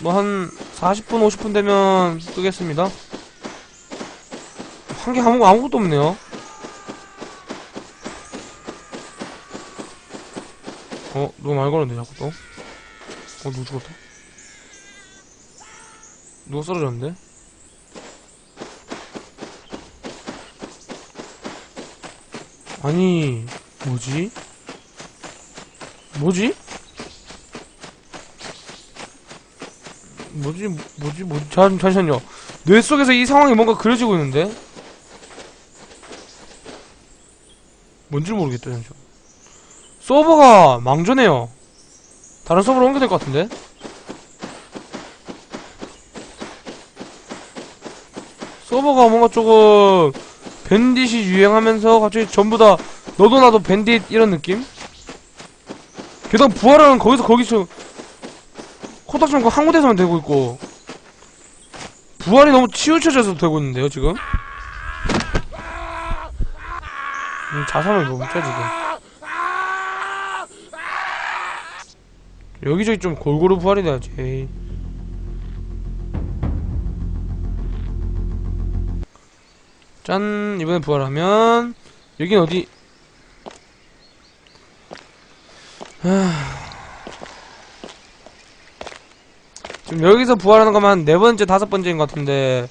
뭐 한 40분 50분 되면 끄겠습니다. 한게 아무, 아무것도 없네요. 어 누가 말 걸었네 자꾸 또. 어 누구 죽었다? 누가 쓰러졌는데? 아니 뭐지? 뭐지 뭐지 뭐지 뭐지? 잠 잠시만요. 뇌 속에서 이 상황이 뭔가 그려지고 있는데? 뭔지 모르겠다 잠시만 서버가 망조네요. 다른 서버로 옮겨야 될 것 같은데? 서버가 뭔가 조금 밴딧이 유행하면서 갑자기 전부 다 너도 나도 밴딧 이런 느낌? 게다가 부활은 거기서 거기서 코딱지만 그한 군데서만 되고 있고 부활이 너무 치우쳐져서 되고 있는데요 지금? 너무 짜 지금 여기저기 좀 골고루 부활이 돼야지. 짠 이번에 부활하면 여긴 어디 지금 여기서 부활하는 것만 네 번째 다섯 번째인 것 같은데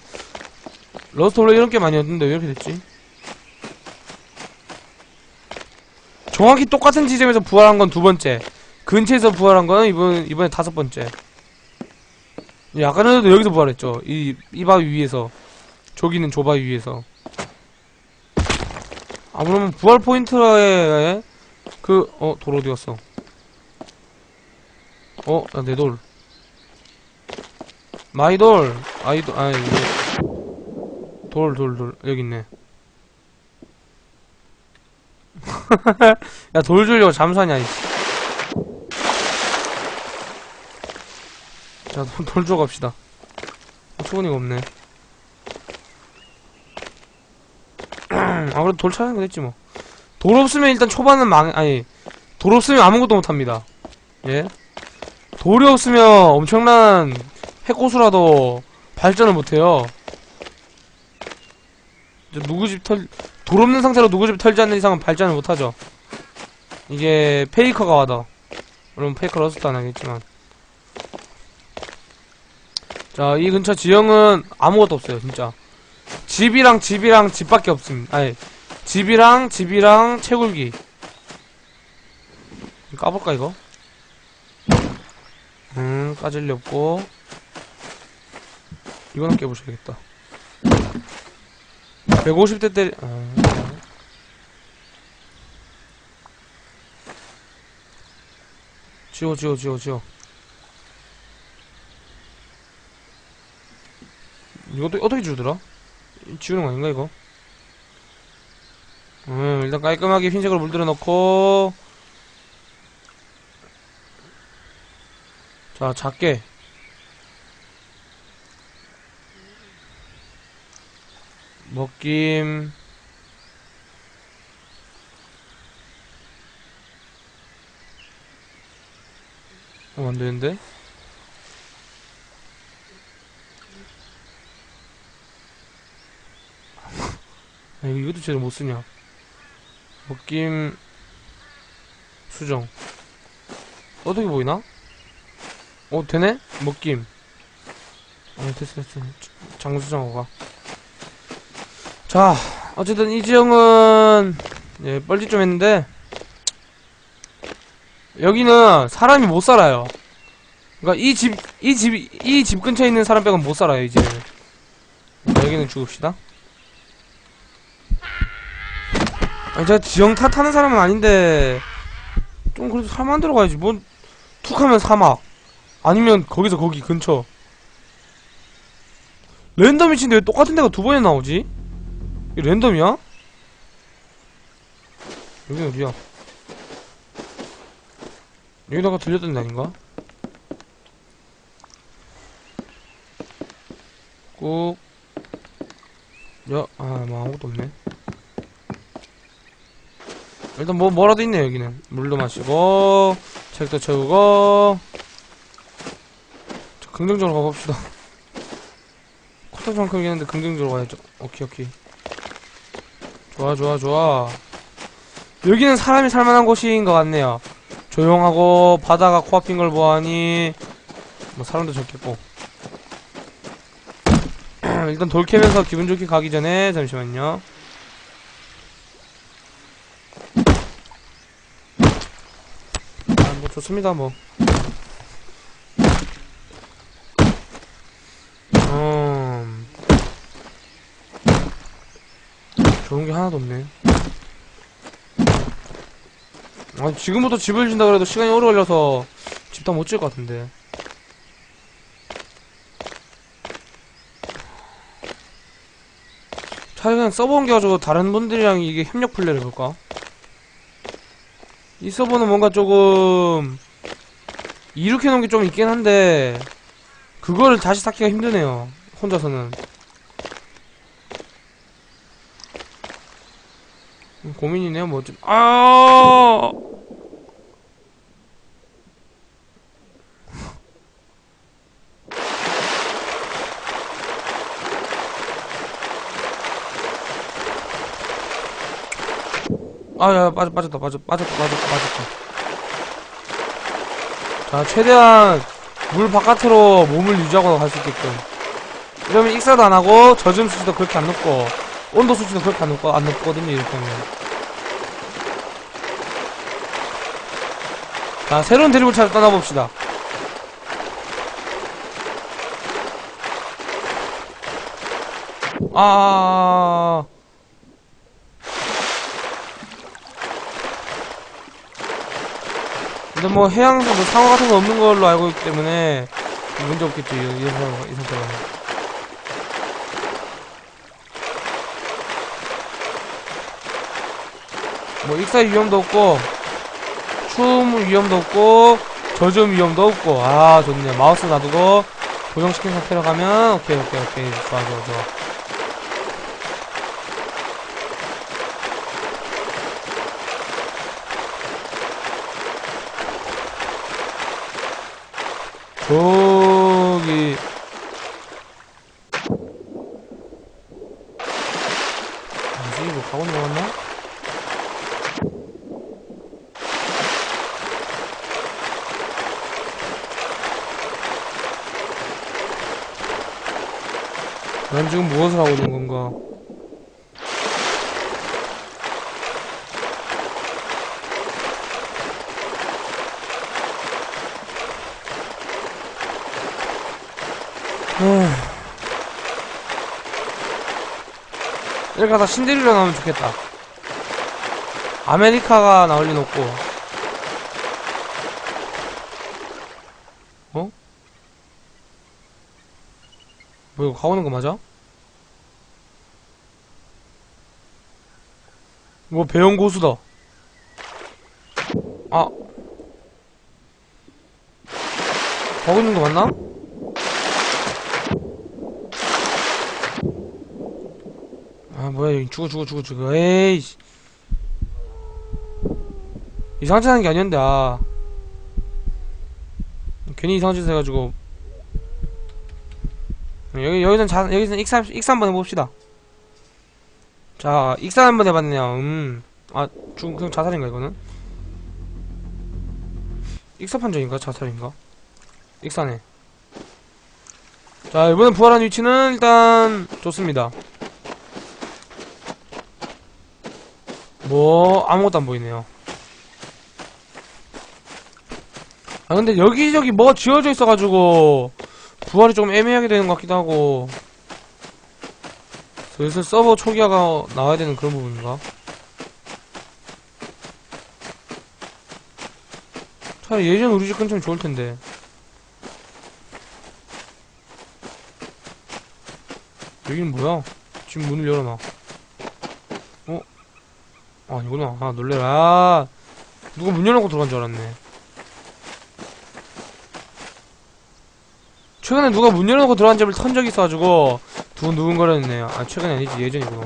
러스트 원래 이런 게 많이 었는데 왜 이렇게 됐지? 정확히 똑같은 지점에서 부활한 건 두 번째. 근처에서 부활한 거는 이번 이번에 다섯 번째. 예, 아까 전에도 여기서 부활했죠. 이 이 바위 위에서. 저기 있는 저 바위 위에서. 아 그러면 부활 포인트에 그 어 돌 어디 갔어? 어 야, 내 돌 마이돌 아이돌 아 이게 돌돌 돌 여기 있네 야 돌 주려고 잠수하냐 이 자, 돌, 돌줘 갑시다. 어, 수건이가 없네. 아, 그래도 돌 찾는 거 됐지 뭐. 돌 없으면 일단 초반은 망, 아니, 돌 없으면 아무것도 못 합니다. 예? 돌이 없으면 엄청난 해고수라도 발전을 못 해요. 이제 누구 집 털, 돌 없는 상태로 누구 집 털지 않는 이상은 발전을 못 하죠. 이게 페이커가 와도. 물론 페이커를 어서도 안 하겠지만. 자, 이 근처 지형은 아무것도 없어요, 진짜. 집이랑 집이랑 집밖에 없습니다. 아니, 집이랑 집이랑 채굴기. 까볼까, 이거? 음, 까질 리 없고. 이거는 깨보셔야겠다. 150대 때리, 아, 지워, 지워, 지워, 지워. 이것도 어떻게 주더라? 지우는 거 아닌가 이거? 음 일단 깔끔하게 흰색으로 물들여 넣고 자 작게 먹김 어 안 되는데? 아, 이거 이것도 제대로 못 쓰냐. 먹김, 수정. 어떻게 보이나? 어, 되네? 먹김. 아, 됐어, 됐어. 장수정어가. 자, 어쨌든 이 지형은, 예, 뻘짓 좀 했는데, 여기는 사람이 못 살아요. 그니까 이 집, 이 집, 이 집 근처에 있는 사람 빼고는 못 살아요, 이제. 여기는 죽읍시다. 아니 제가 지형 탓하는 사람은 아닌데 좀 그래도 살 만 들어 가야지 뭔 툭 하면 사막 아니면 거기서 거기 근처 랜덤이신데 왜 똑같은 데가 두 번이나 나오지? 이게 랜덤이야? 여기 어디야? 여기다가 들렸던 데 아닌가? 꾹 야, 아, 뭐 아무것도 없네 일단 뭐 뭐라도 있네 여기는 물도 마시고 책도 채우고 긍정적으로 가봅시다. 코딱지만 크긴 했는데 긍정적으로 가야죠. 오케이, 오케이. 좋아, 좋아, 좋아. 여기는 사람이 살만한 곳인 것 같네요. 조용하고, 바다가 코앞인 걸 보아하니, 뭐, 사람도 적겠고. 일단 돌 캐면서 기분 좋게 가기 전에, 잠시만요. 아, 뭐, 좋습니다, 뭐. 좋은 게 하나도 없네. 아, 지금부터 집을 진다 그래도 시간이 오래 걸려서 집 다 못 지을 것 같은데. 차라리 그냥 서버 옮겨가지고 다른 분들이랑 이게 협력 플레이를 해볼까? 이 서버는 뭔가 조금 이렇게 놓은 게 좀 있긴 한데 그거를 다시 쌓기가 힘드네요. 혼자서는. 고민이네요, 뭐 좀. 아! 아, 야, 빠졌, 빠졌다, 빠졌, 빠졌다, 빠졌다, 빠졌다. 자, 최대한 물 바깥으로 몸을 유지하고 갈 수 있게끔. 이러면 익사도 안 하고, 젖음 수치도 그렇게 안 높고, 온도 수치도 그렇게 안 높고, 안 높거든요, 이렇게 하면. 자, 새로운 드립을 찾아 떠나봅시다. 아, 근데 뭐 해양에서 뭐 상어 같은 거 없는 걸로 알고 있기 때문에 문제 없겠죠, 이, 이, 상황- 이 상태가. 뭐 익사 위험도 없고 추움 위험도 없고 저점 위험도 없고. 아 좋네. 마우스 놔두고 고정시킨 상태로 가면 오케이 오케이 오케이. 좋아 좋아 좋아. 저기 뭐지 뭐 가고 있는 거 같나? 난 지금 무엇을 하고 있는 건가? 후. 이렇게 가다 신데렐라 나오면 좋겠다. 아메리카가 나올 리는 없고. 어? 뭐 이거 가오는 거 맞아? 뭐 배운 고수다. 아. 가고 있는 거 맞나? 아 뭐야 여기 죽어 죽어 죽어 죽어 에이씨 이상한 짓 하는 게 아니었는데 아 괜히 이상한 짓 해가지고 여기 여기선 자 여기선 익사 익사 한번 해봅시다 자 익사 한번 해봤네요. 음아 죽 그럼 자살인가 이거는? 익사 판정인가? 자살인가? 익사네 자 이번엔 부활한 위치는 일단 좋습니다. 뭐 아무것도 안 보이네요. 아 근데 여기저기 뭐가 지어져 있어가지고 부활이 좀 애매하게 되는 것 같기도 하고 슬슬 서버 초기화가 나와야 되는 그런 부분인가? 차라리 예전 우리 집 근처면 좋을 텐데. 여기는 뭐야? 지금 문을 열어놔. 아, 아니구나. 아, 놀래라. 아, 누가 문 열어놓고 들어간 줄 알았네. 최근에 누가 문 열어놓고 들어간 집을 턴 적이 있어가지고, 두근두근거렸네요. 아, 최근이 아니지, 예전이구나.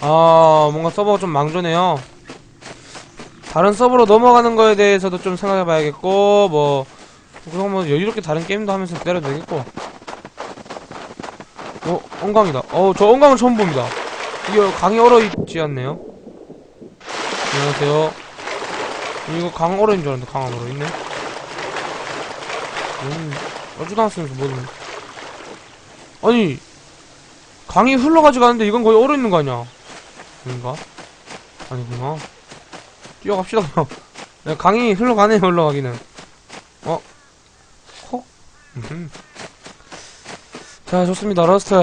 아, 뭔가 서버가 좀 망조네요. 다른 서버로 넘어가는 거에 대해서도 좀 생각해 봐야겠고, 뭐, 그럼 뭐 여유롭게 다른 게임도 하면서 때려도 되겠고. 어, 엉강이다. 어, 저 엉강은 처음 봅니다. 이거 강이 얼어있지 않네요? 안녕하세요. 이거 강 얼어인 줄 알았는데 강안 얼어있네. 음, 어쩌다 왔으면서 뭐든. 아니, 강이 흘러가지고 가는데 이건 거의 얼어 있는 거 아니야? 아닌가? 아니구나. 뛰어갑시다. 야, 강이 흘러가네, 흘러가기는. 어? 헉? 음흠. 자, 좋습니다. 러스트.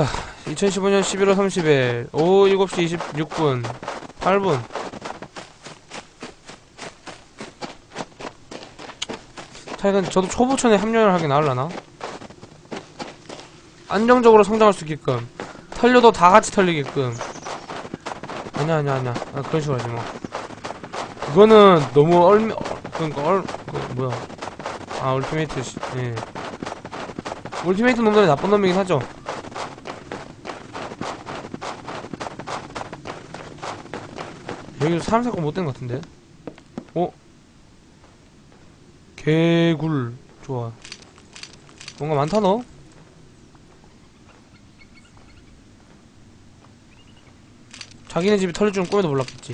2015년 11월 30일, 오후 7시 26분, 8분. 자, 이건 저도 초보천에 합류를 하긴 하려나? 안정적으로 성장할 수 있게끔. 털려도 다 같이 털리게끔. 아니야, 아니야, 아니야. 아, 그런 식으로 하지 마. 그거는 너무 얼, 그니까 얼, 그, 뭐야. 아, 울티메이트, 시, 예. 울티메이트 놈들이 나쁜 놈이긴 하죠. 여기 사람 사건 못된 것 같은데? 어? 개굴. 좋아. 뭔가 많다, 너? 자기네 집이 털릴 줄은 꿈에도 몰랐겠지.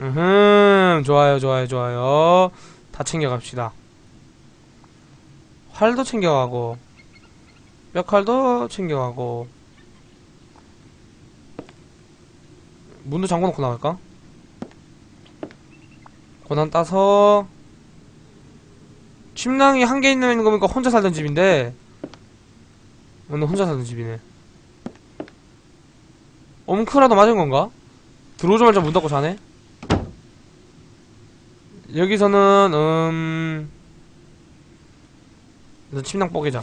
음, 좋아요, 좋아요, 좋아요. 다 챙겨갑시다. 활도 챙겨가고, 뼈칼도 챙겨가고, 문도 잠궈놓고 나갈까? 고난 따서, 침낭이 한 개 있는 거 보니까 혼자 살던 집인데, 오늘 혼자 살던 집이네. 엄크라도 맞은 건가? 들어오자마자 문 닫고 자네? 여기서는 음 침낭 뽀개자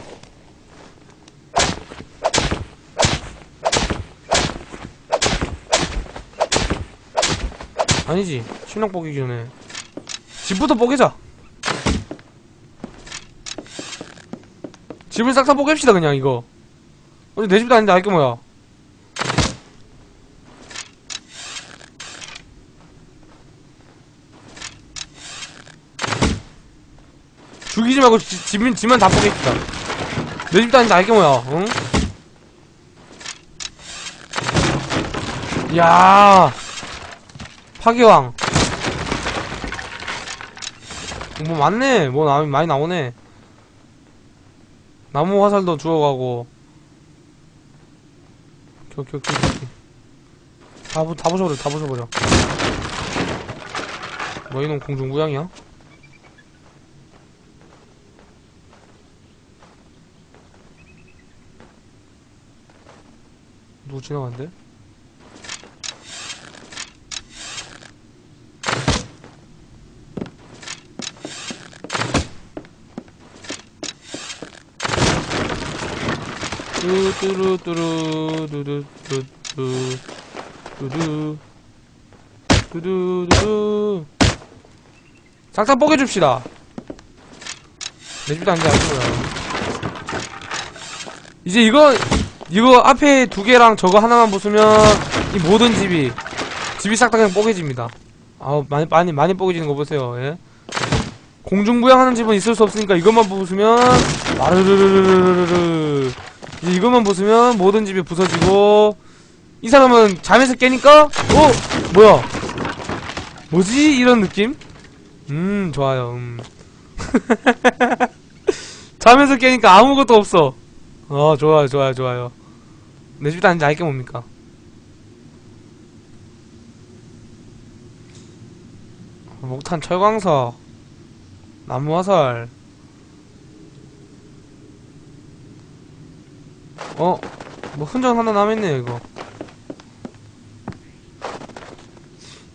아니지. 침낭 뽀개기 전에 집부터 뽀개자. 집을 싹다 뽀갭시다 그냥 이거. 어디 내 집도 아닌데 알게 뭐야? 죽이지 말고 지, 집은 집만 다 뽀개시다. 내 집도 아닌데 알게 뭐야 응? 야 파괴왕 뭐 많네 뭐 나, 많이 나오네 나무 화살도 주워가고. 다, 부, 다 부숴버려 다 부숴버려 뭐 이놈 공중부양이야? 누구 지나간대? 뚜뚜루뚜루 두두두두 두두 두두두두 싹다 뽀개줍시다 내 집도 안돼 아시고요 이제 이거 이거 앞에 두 개랑 저거 하나만 부수면 이 모든 집이 집이 싹 다 그냥 뽀개집니다 아우 많이 많이 많이 뽀개지는 거 보세요 예 공중부양하는 집은 있을 수 없으니까 이것만 부수면 와르르르르르르 이제 이것만 부수면 모든 집이 부서지고 이 사람은 잠에서 깨니까 어? 뭐야? 뭐지? 이런 느낌? 음 좋아요. 음. 잠에서 깨니까 아무것도 없어. 어 좋아요 좋아요 좋아요. 내 집도 아닌지 알게 뭡니까? 목탄 철광석 나무화살 어? 뭐 흔적 하나 남았네요 이거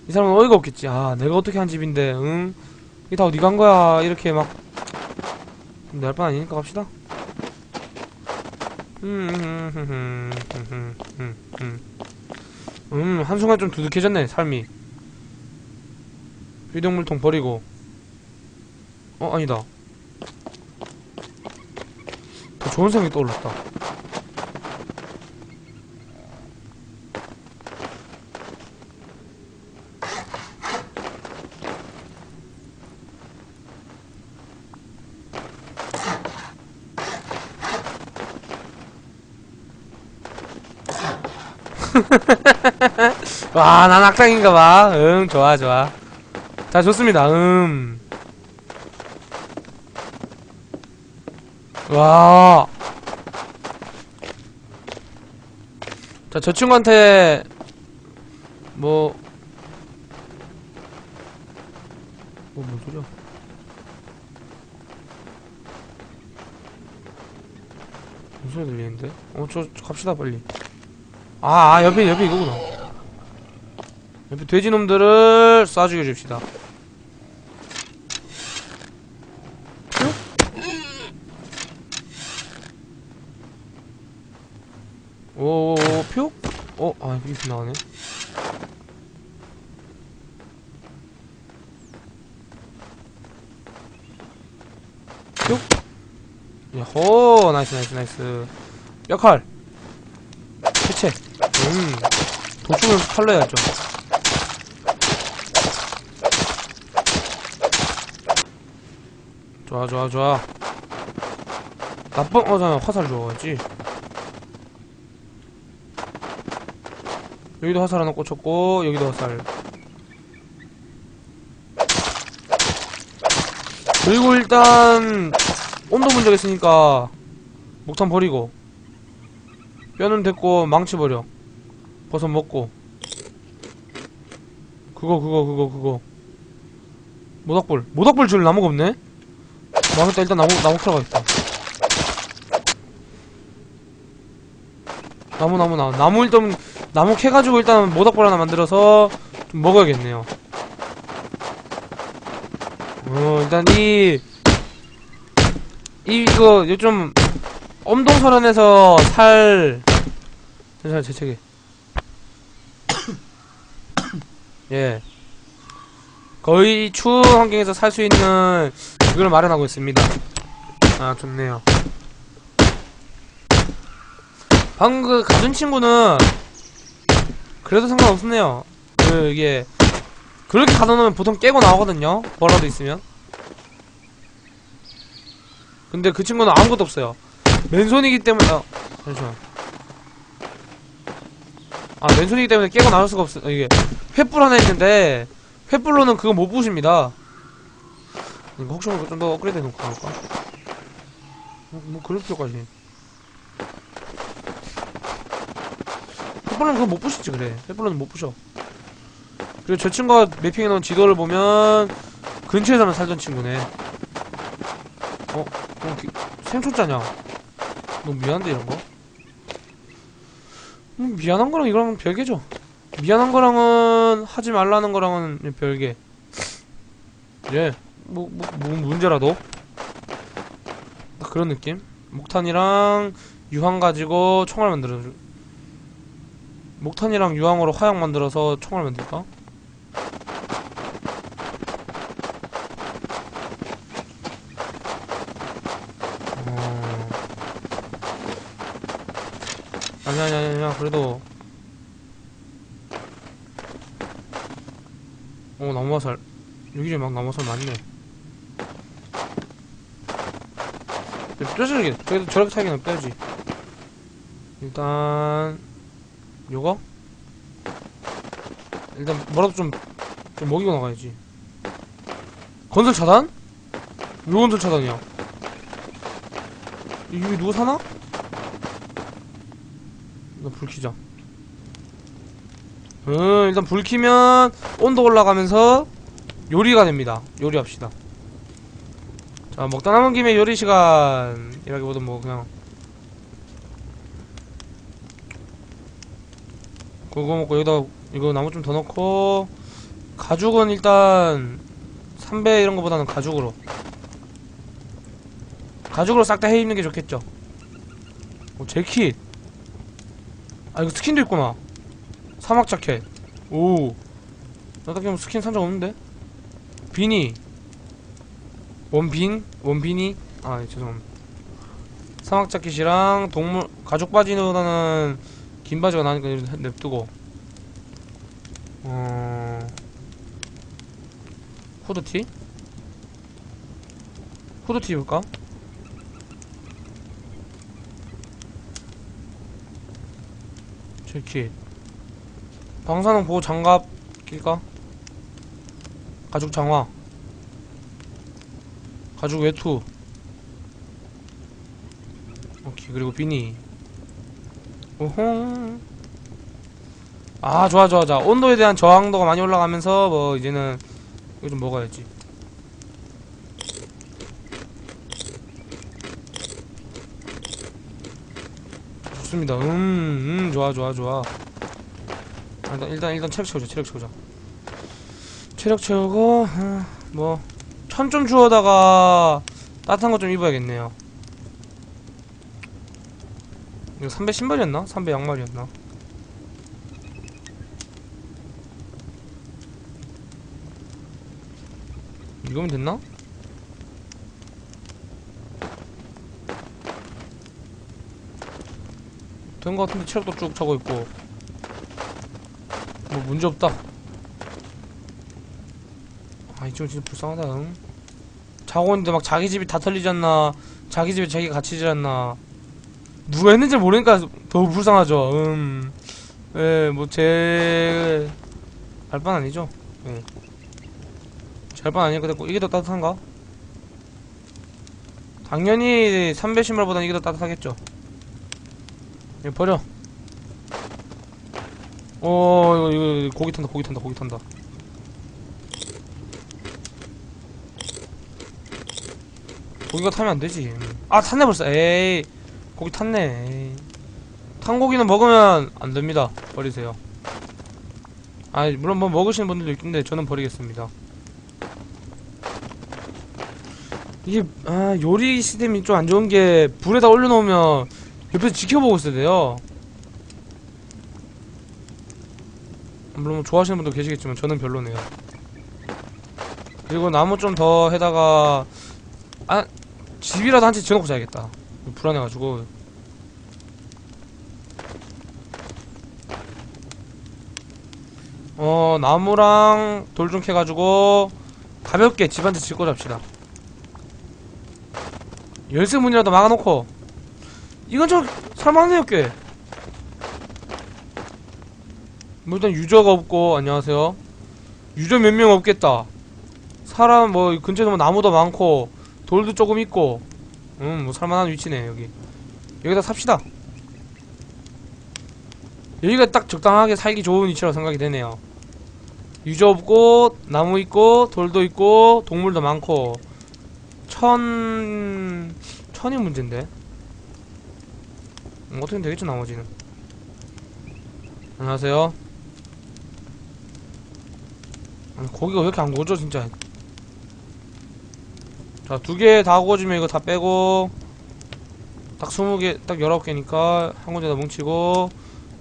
이 사람은 어이가 없겠지 아 내가 어떻게 한 집인데 응? 이게 다 어디 간 거야 이렇게 막 내할 뻔 아니니까 갑시다 음, 음, 한순간 좀 두둑해졌네, 삶이. 휴대물통 버리고. 어, 아니다. 더 좋은 생각이 떠올랐다. 와, 난 악당인가봐. 응, 좋아, 좋아. 자, 좋습니다. 음. 와. 자, 저 친구한테, 뭐, 뭐, 뭔 소리야? 무슨 소리 들리는데? 어, 저, 저 갑시다, 빨리. 아, 아, 옆에, 옆에 이거구나. 옆에 돼지놈들을 쏴 죽여줍시다. 오오오 표? 어? 아 이렇게 나가네 표? 야호 나이스 나이스 나이스 역할 해체 음. 도충을 칼로 해야죠. 좋아 좋아 좋아. 나쁜 어 잠깐 화살 줘야지 여기도 화살 하나 꽂혔고 여기도 화살. 그리고 일단 온도 문제가 있으니까 목탄 버리고. 뼈는 됐고 망치 버려 버섯 먹고. 그거 그거 그거 그거. 모닥불. 모닥불 줄 나무가 없네? 망했다. 일단 나무 나무 캐러 가겠다. 나무 나무 나무. 나무 일단 나무 캐가지고 일단 모닥불 하나 만들어서 좀 먹어야겠네요. 어, 일단 이, 이, 이거, 요즘, 엄동설원에서 살, 잠시만, 제 책에. 예. 거의 추운 환경에서 살 수 있는 그걸 마련하고 있습니다. 아, 좋네요. 방금 그 가준 친구는 그래도 상관없네요. 그 이게 그렇게 가둬놓으면 보통 깨고 나오거든요. 뭐라도 있으면. 근데 그 친구는 아무것도 없어요. 맨손이기 때문에 아, 잠시만. 아 맨손이기 때문에 깨고 나올 수가 없어. 이게 횃불 하나 있는데 횃불로는 그거 못 부십니다. 이거 혹시 모르니까 좀더 업그레이드 해놓고 가볼까? 뭐, 뭐 그럴 필요까지. 횃불로는 그거 못 부시지 그래 횃불로는 못 부셔 그리고 저 친구가 매핑해놓은 지도를 보면 근처에서만 살던 친구네 어? 어 기, 생초짜냐 너무 미안한데 이런거? 음, 미안한 거랑 이거랑 별개죠 미안한 거랑은 하지 말라는 거랑은 별개. 예. 뭐, 뭐, 뭐 문제라도? 딱 그런 느낌? 목탄이랑 유황 가지고 총알 만들어줘 목탄이랑 유황으로 화약 만들어서 총알 만들까? 어... 아니 아니 아니 그래도 어 나무화살 여기저기 막 나무화살 많네 뼈저기 그래도 저렇게 타기는 뼈지 일단 요거? 일단 뭐라도 좀, 좀 먹이고 나가야지 건설 차단? 요 건설 차단이야 이거 누구 사나? 일단 불 켜자 음 일단 불 켜면 온도 올라가면서 요리가 됩니다. 요리합시다. 자 먹다 남은 김에 요리 시간이라기보다 뭐 그냥 그거 먹고 여기다 이거 나무 좀 더 넣고 가죽은 일단 삼배 이런 거보다는 가죽으로. 가죽으로 싹 다 해 입는 게 좋겠죠? 오 재킷. 아 이거 스킨도 있구나 사막 자켓. 오. 나딱 히 스킨 산 적 없는데? 비니. 원빈? 원빈이? 아 예, 죄송합니다. 사막 자켓이랑 동물 가죽 바지보다는 긴 바지가 나니까 냅두고. 어. 후드티? 후드티 입을까? 재킷 방사능 보호 장갑 낄까? 가죽 장화. 가죽 외투. 오케이 그리고 비니. 오홍 아 좋아 좋아 좋아. 온도에 대한 저항도가 많이 올라가면서 뭐 이제는 이거 좀 먹어야지. 좋습니다. 음, 음 좋아 좋아 좋아 아, 일단 일단 일단 체력 채우자 체력 채우자 체력 채우고 아, 뭐천 좀 주워다가 따뜻한 거 좀 입어야겠네요 이거 3배 신발이었나? 3배 양말이었나? 이거면 됐나? 된거 같은데 체력도 쭉 차고 있고 뭐 문제 없다. 아 이쯤 진짜 불쌍하다 응? 자고 있는데 막 자기 집이 다 털리지 않나? 자기 집에 자기가 갇히지 않나? 누가 했는지 모르니까 더 불쌍하죠 음 예, 뭐제 알바 아니죠? 예. 잘반 아니니까 됐고 이게 더 따뜻한가? 당연히 삼배 신발보다는 이게 더 따뜻하겠죠. 예, 버려 어 이거, 이거 고기 탄다 고기 탄다 고기 탄다. 고기가 타면 안 되지. 음. 아 탔네 벌써. 에이 고기 탔네. 에이. 탄 고기는 먹으면 안 됩니다. 버리세요. 아 물론 뭐 먹으시는 분들도 있는데 저는 버리겠습니다. 이게 아 요리 시스템이 좀 안 좋은 게 불에다 올려놓으면 옆에서 지켜보고 있어야 돼요 물론 뭐 좋아하시는 분도 계시겠지만 저는 별로네요. 그리고 나무 좀 더 해다가 아 집이라도 한 채 지어놓고 자야겠다. 불안해가지고. 어 나무랑 돌 좀 캐가지고 가볍게 집 한 채 짓고 잡시다. 열쇠 문이라도 막아놓고. 이건 좀 살만해요 꽤 뭐 일단 유저가 없고 안녕하세요. 유저 몇 명 없겠다. 사람 뭐 근처에 뭐 나무도 많고 돌도 조금 있고 음뭐 살만한 위치네 여기. 여기다 삽시다. 여기가 딱 적당하게 살기 좋은 위치라고 생각이 되네요. 유저 없고 나무 있고 돌도 있고 동물도 많고. 천... 천이 문제인데? 음, 어떻게 되겠죠 나머지는? 안녕하세요 아니, 고기가 왜 이렇게 안 구워져 진짜? 자 두 개 다 구워지면 이거 다 빼고 딱 스무 개딱 열아홉 개니까 한 군데 다 뭉치고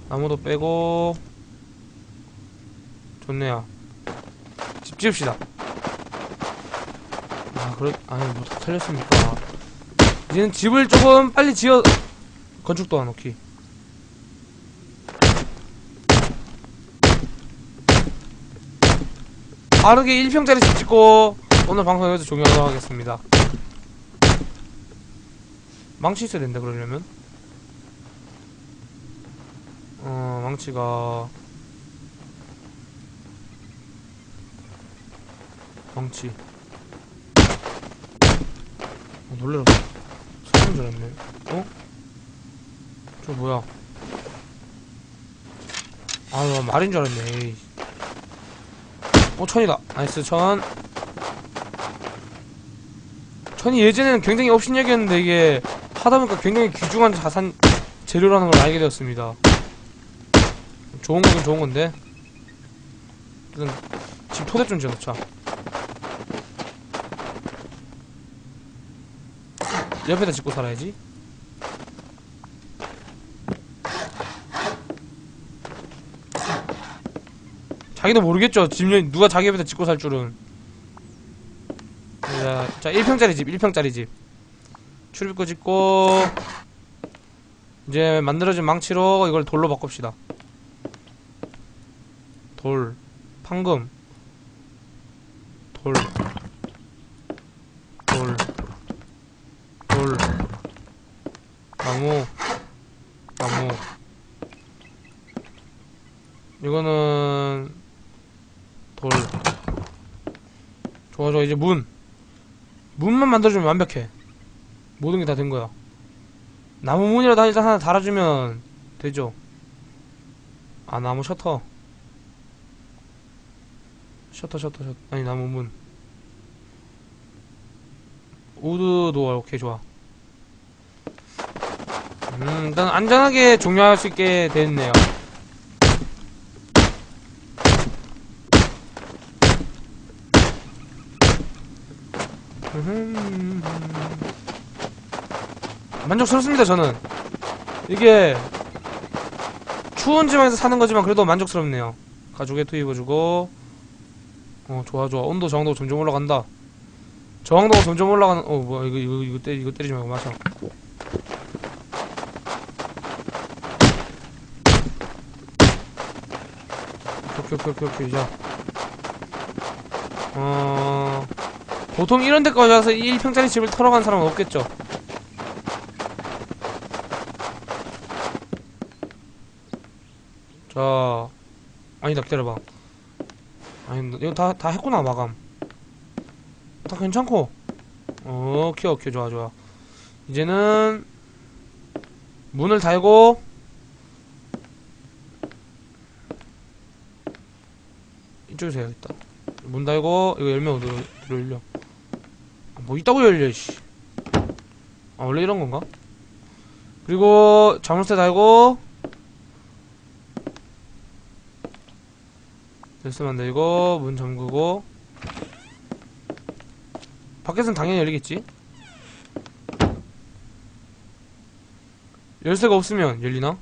나무도 빼고. 좋네요. 집 지읍시다. 아 그렇 아니 뭐다 틀렸습니까? 이제는 집을 조금 빨리 지어 건축도 안 놓기 빠르게 1평짜리 집 짓고 오늘 방송 여기서 종료하도록 하겠습니다. 망치 있어야 된다 그러려면? 어 망치가. 망치. 어, 놀래라. 사는 줄 알았네. 어? 저 뭐야? 아 말인 줄 알았네. 에이. 어 천이다. 나이스 천. 천이 예전에는 굉장히 업신여기였는데 이게 하다보니까 굉장히 귀중한 자산 재료라는 걸 알게 되었습니다. 좋은 거긴 좋은 건데. 일단 집 토대 좀 지어놓자. 옆에다 짓고 살아야지 자기도 모르겠죠. 집 여- 누가 자기 옆에다 짓고 살 줄은. 자, 자 1평짜리 집 1평짜리 집. 출입구 짓고 이제 만들어진 망치로 이걸 돌로 바꿉시다. 돌. 판금. 돌 돌, 돌, 나무, 나무. 이거는 돌. 좋아, 좋아. 이제 문. 문만 만들어주면 완벽해. 모든 게 다 된 거야. 나무 문이라도 일단 하나 달아주면 되죠. 아, 나무 셔터. 셔터, 셔터, 셔터. 아니, 나무 문. 우드 도어 오케이 좋아 음 일단 안전하게 종료할 수 있게 됐네요 만족스럽습니다 저는. 이게 추운 지방에서 사는 거지만 그래도 만족스럽네요. 가죽에 투입해주고. 어 좋아 좋아. 온도 정도 점점 올라간다. 저항도가 점점 올라가는 어 뭐야 이거 이거 이거 때리 이거 때리지 말고 마셔. 오케이 오케이 오케이 오케이 자. 어... 보통 이런 데까지 와서 1평짜리 집을 털어간 사람은 없겠죠. 자 아니다 기다려봐. 아니 이거 다, 다 했구나 마감. 다 괜찮고. 어, 오케이 오케이. 좋아 좋아. 이제는 문을 달고 이쪽에서 해야겠다. 문 달고 이거 열면 어디로 아, 뭐 있다고 열려 씨. 아 원래 이런 건가? 그리고 자물쇠 달고 열쇠 만들고 문 잠그고 밖에서는 당연히 열리겠지? 열쇠가 없으면 열리나?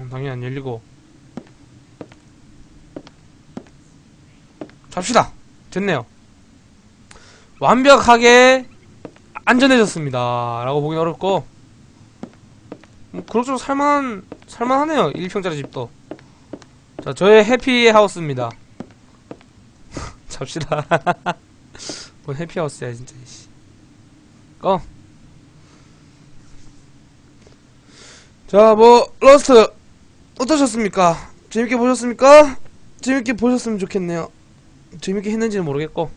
음, 당연히 안 열리고 잡시다 됐네요 완벽하게 안전해졌습니다 라고 보긴 어렵고 뭐 그럭저럭 살만 살만하네요 1평짜리 집도 자 저의 해피 하우스입니다 잡시다. 뭔 해피하우스야 진짜. 씨. 꺼. 자, 뭐 러스트 어떠셨습니까? 재밌게 보셨습니까? 재밌게 보셨으면 좋겠네요. 재밌게 했는지는 모르겠고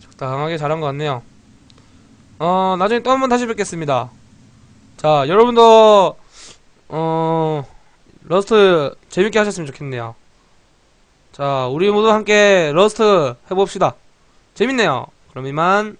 적당하게 잘한 것 같네요. 어, 나중에 또 한 번 다시 뵙겠습니다. 자, 여러분도 어 러스트 재밌게 하셨으면 좋겠네요. 자, 우리 모두 함께 러스트 해봅시다. 재밌네요. 그럼 이만